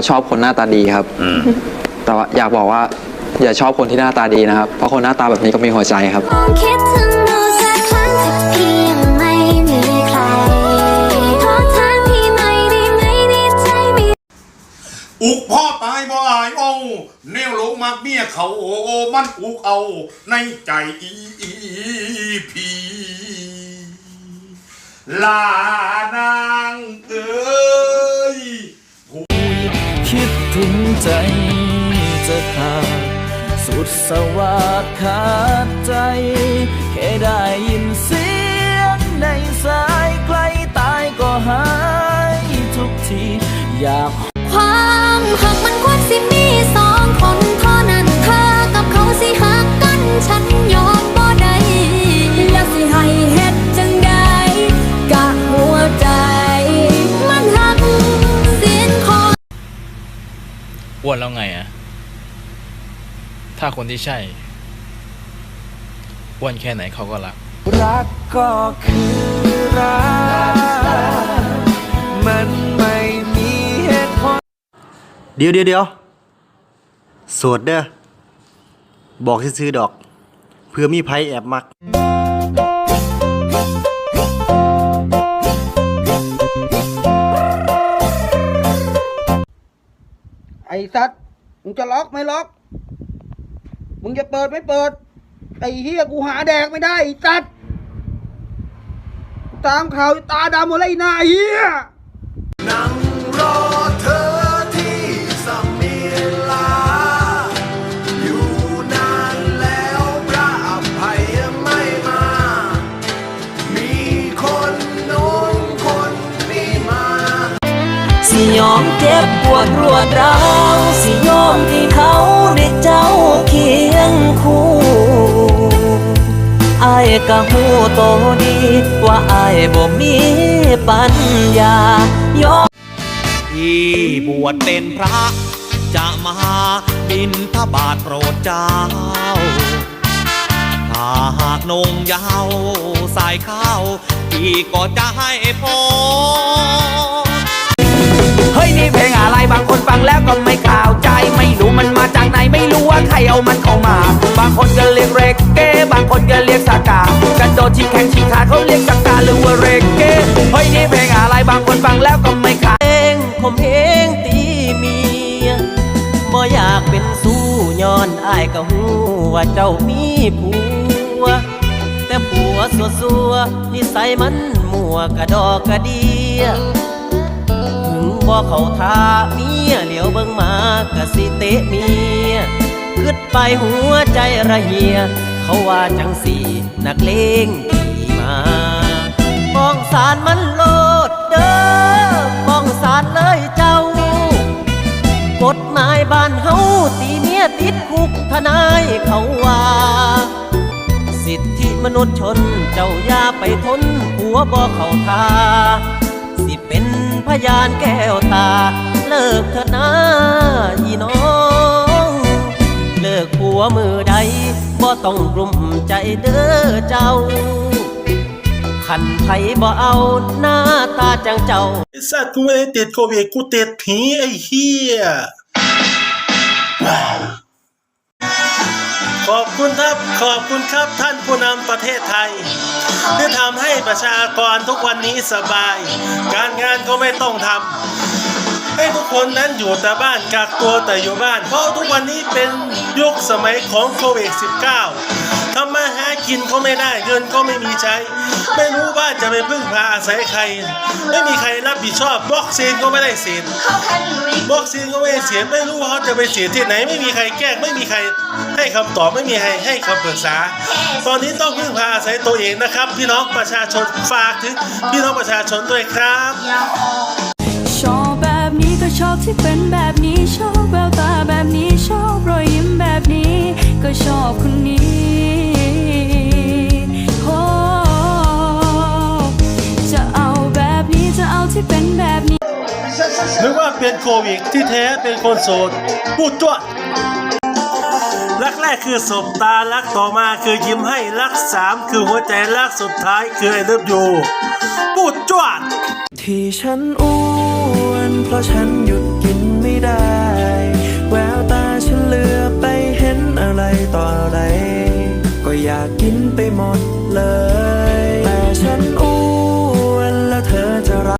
เขาชอบคนหน้าตาดีครับอืมแต่ว่าอยากบอกว่าอย่าชอบคนที่หน้าตาดีนะครับ เพราะคนหน้าตาแบบนี้ก็มีหัวใจครับลองคิดถึงดูสักครั้งถ้าพี่ยังไม่มีใครขอถามพี่หน่อยได้ไหมในใจมีอุกพ่อตายบ่อายเอาแนวลงมากเมียเขาโอ้โอ้มันอุกเอา ในใจอีอีพีลานางเอ้ยคิด ถึงใจจะขาดสุดสวัสดขาดใจ แค่ได้ยินเสียง อ้วนแล้วไงอะถ้าคนที่ใช่อ้วนแค่ไหนเขาก็รัก รักก็คือรัก มันไม่มีเหตุผล เดี๋ยวเดี๋ยวเดี๋ยวโสดเด้อ บอกซื้อๆดอก เพื่อมีไผแอบมัก สัตว์มึงจะล็อกไม่ล็อก มึงจะเปิดไม่เปิด ไอ้เฮียกูหาแดกไม่ได้ไอ้สัตว์ตามข่าวตาดำหมดเลยไอ้หน้าเฮียนั่งรอเธอ สิยอมเจ็บปวดรวดร้าวสิยอมที่เขาได้เจ้าเคียงคู่อายก็หูโตดี ว่าอายบ่มีปัญญายอมที่บวชเป็นพระ จะมาบินทบาทโปรดเจ้า ถ้าหากนงยาวสายข้าวพี่ก็จะให้พร บางคนฟังแล้วก็ไม่เข้าใจ ไม่รู้มันมาจากไหนไม่รู้ว่าใครเอามันเข้ามา บางคนก็เรียกเรกเก้บางคนก็เรียกสากากระโดดชิงแข่งชิงขาเขาเรียกสากาหรือว่าเรกเก้เฮ้ยนี่เพลงอะไรบางคนฟังแล้วก็ไม่เข้าเพลงผมเพลงตีเมียบ่อยากเป็นสู้ย้อนอายก็หูว่าเจ้ามีผัว แต่ผัวสัวสัวนิสัยมันมัวกระดอกกระเดีย บ่เขาท่าเมียเหลียวเบิ่งมากะสิเตะเมียขึ้นไปหัวใจระเหีย เขาว่าจังสีนักเลงขี่มาป้องสารมันโลดเด้อป้องสารเลยเจ้า กฎหมายบ้านเฮาตีเมียติดคุกทนายเขาว่า สิทธิมนุษยชนเจ้าอย่าไปทนหัวบ่เข้าทา พยานแก้วตา เลิกเถอะนะอีน้อง เลิกผัวมือใดบ่ต้องกลุ่มใจเด้อเจ้า ขันไผบ่เอาหน้าตาจังเจ้า ไอ้สัตว์กูไม่ได้ติดโควิดกูติดผีไอ้เฮียขอบคุณครับ ขอบคุณครับท่านผู้นำประเทศไทย ที่ทำให้ประชากรทุกวันนี้สบาย การงานก็ไม่ต้องทำให้ทุกคนนั้นอยู่แต่บ้านกักตัวแต่อยู่บ้าน เพราะทุกวันนี้เป็นยุคสมัยของโควิด -19 ทำมาหา กินก็ไม่ได้ เงินก็ไม่มีใช้ ไม่รู้ว่าจะไปพึ่งพาอาศัยใคร ไม่มีใครรับผิดชอบวัคซีนก็ไม่ได้ฉีดวัคซีนก็ไม่ได้ฉีดไม่รู้ว่าเขาจะไปฉีดที่ไหน ไม่มีใครแก้ไม่มีใครให้คำตอบไม่มีใครให้คำปรึกษา ตอนนี้ต้องพึ่งพาอาศัยตัวเองนะครับ พี่น้องประชาชนฝากถึงพี่น้องประชาชนด้วยครับ ชอบแบบนี้ก็ชอบที่เป็นแบบนี้ชอบ นึกว่าเป็นโควิดที่แท้เป็นคนโสดพูดจ้วรักแรกคือสบตารักต่อมาคือยิ้มให้รักสามคือหัวใจรักสุดท้ายคือไอ้เลิฟยูพูดจ้วที่ฉันอ้วนเพราะฉันหยุดกินไม่ได้